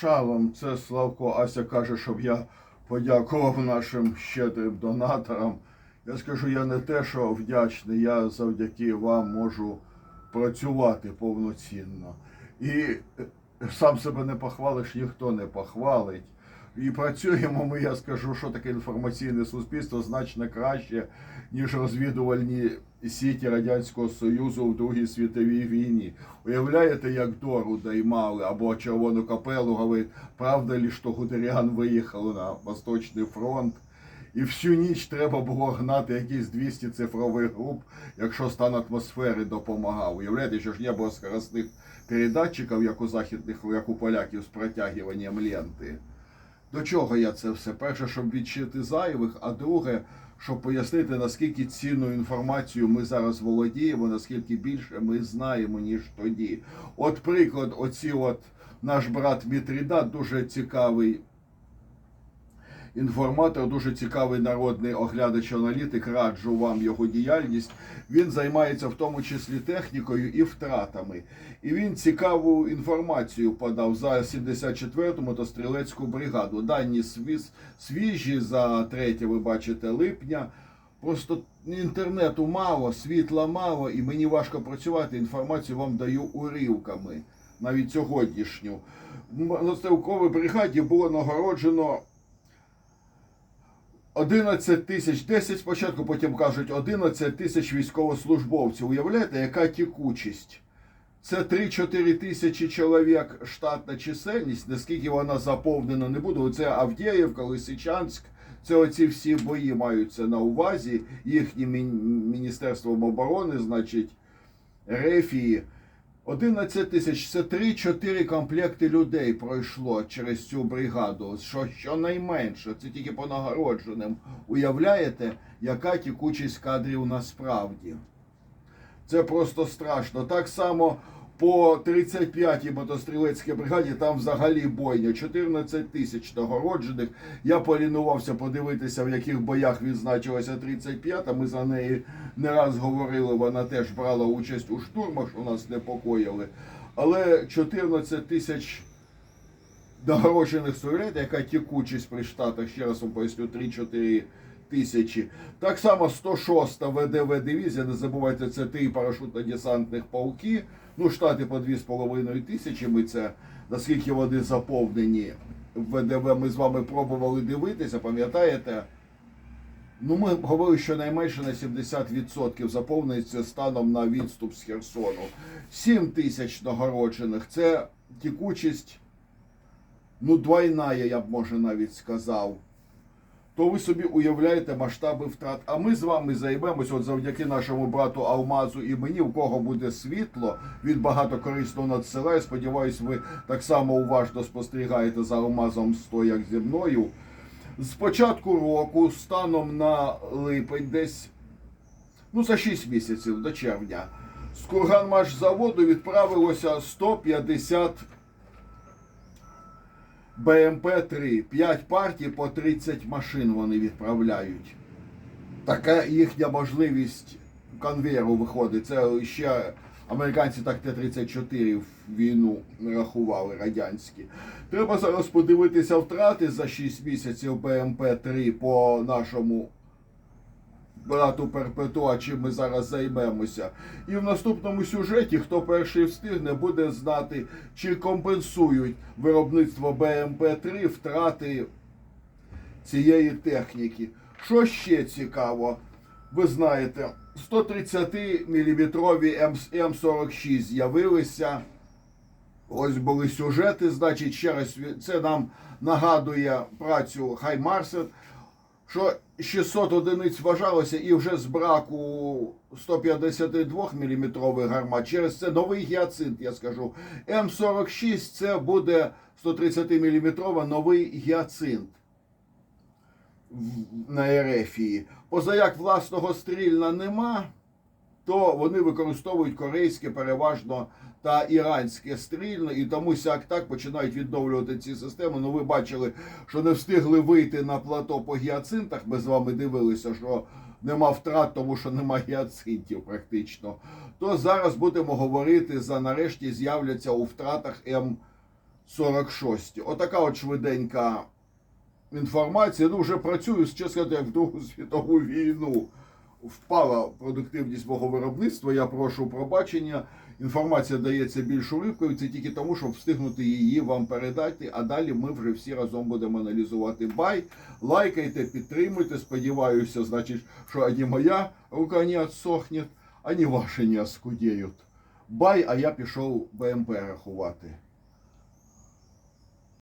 Шалом, це Славко Ася каже, щоб я подякував нашим щедрим донаторам. Я скажу, я не те, що вдячний, я завдяки вам можу працювати повноцінно. І сам себе не похвалиш, ніхто не похвалить. І працюємо ми, я скажу, що таке інформаційне суспільство значно краще, ніж розвідувальні сіті Радянського Союзу в Другій світовій війні. Уявляєте, як Дору даймали або Червону капелу, говорить, правда ли, що Гудеріан виїхав на Восточний фронт? І всю ніч треба було гнати якісь 200 цифрових груп, якщо стан атмосфери допомагав. Уявляєте, що ж не було скоростних передатчиків, як у західних, як у поляків з протягуванням ленти. До чого я це все? Перше, щоб відчити зайвих, а друге, щоб пояснити, наскільки цінну інформацію ми зараз володіємо, наскільки більше ми знаємо, ніж тоді. От приклад, оці от наш брат Мітрідат, дуже цікавий інформатор, дуже цікавий народний оглядач аналітик. Раджу вам його діяльність. Він займається в тому числі технікою і втратами. І він цікаву інформацію подав за 74-му та стрілецьку бригаду. Дані свіж- свіжі за 3, ви бачите, липня. Просто інтернету мало, світла мало, і мені важко працювати. Інформацію вам даю уривками, навіть сьогоднішню. На стрілковій бригаді було нагороджено 11 тисяч, 10 спочатку, потім кажуть 11 тисяч військовослужбовців. Уявляєте, яка тікучість? Це 3-4 тисячі чоловік штатна чисельність, наскільки вона заповнена не буде. Це Авдіївка, Лисичанськ. Це оці всі бої маються на увазі їхнім міністерством оборони, значить, Рефії. 11 тисяч це 3-4 комплекти людей пройшло через цю бригаду. Що щонайменше, це тільки по нагородженим. Уявляєте, яка тікучість кадрів насправді? Це просто страшно. Так само по 35-й мотострілецькій бригаді там взагалі бойня. 14 тисяч нагороджених. Я полінувався подивитися, в яких боях відзначилася 35-та. Ми за неї не раз говорили. Вона теж брала участь у штурмах, що нас непокоїли. Але 14 тисяч нагороджених сурет, яка тікучість при штатах, ще раз вам поясню, 3-4 тисячі. Так само 106 ВДВ дивізія, не забувайте, це три парашютно-десантних полки. Ну, штати по 2,5 тисячі. Ми це наскільки вони заповнені в ВДВ. Ми з вами пробували дивитися, пам'ятаєте? Ну, ми говорили, що найменше на 70% заповнюється станом на відступ з Херсону. 7 тисяч нагороджених. Це тікучість, ну, двойна, я б може навіть сказав. То ви собі уявляєте масштаби втрат. А ми з вами займемось, от завдяки нашому брату Алмазу і мені, у кого буде світло, він багато корисно надсилає. Сподіваюсь, ви так само уважно спостерігаєте за Алмазом 100, як зі мною. З початку року, станом на липень, десь ну за 6 місяців до червня, з Курганмашзаводу відправилося 150 БМП-3. 5 партій по 30 машин вони відправляють. Така їхня можливість конвейеру виходить. Це ще американці так Т-34 в війну рахували радянські. Треба зараз подивитися втрати за 6 місяців БМП-3 по нашому брату Перпетуа, чим ми зараз займемося. І в наступному сюжеті, хто перший встигне, буде знати, чи компенсують виробництво БМП-3 втрати цієї техніки. Що ще цікаво? Ви знаєте, 130-мм М46 з'явилися. Ось були сюжети, значить, ще раз це нам нагадує працю Хаймарсет, що 600 одиниць вважалося і вже з браку 152 мм гармат. Через це новий гіацинт, я скажу. М46 це буде 130 мм новий гіацинт на Ерефії. Позаяк власного стрільна нема, то вони використовують корейське переважно та іранське стрільне, і тому сяк так починають відновлювати ці системи. Ну, ви бачили, що не встигли вийти на плато по гіацинтах. Ми з вами дивилися, що нема втрат, тому що нема гіацинтів практично. То зараз будемо говорити за нарешті з'являться у втратах М. 46. Отака от швиденька інформація. Ну, вже працюю, чесно як в Другу світову війну. Впала продуктивність мого виробництва, я прошу пробачення. Інформація дається більш уривкою, це тільки тому, щоб встигнути її вам передати. А далі ми вже всі разом будемо аналізувати бай. Лайкайте, підтримуйте. Сподіваюся, значить, що ані моя рука не отсохне, ані ваші не оскудіють. Бай, а я пішов БМП рахувати.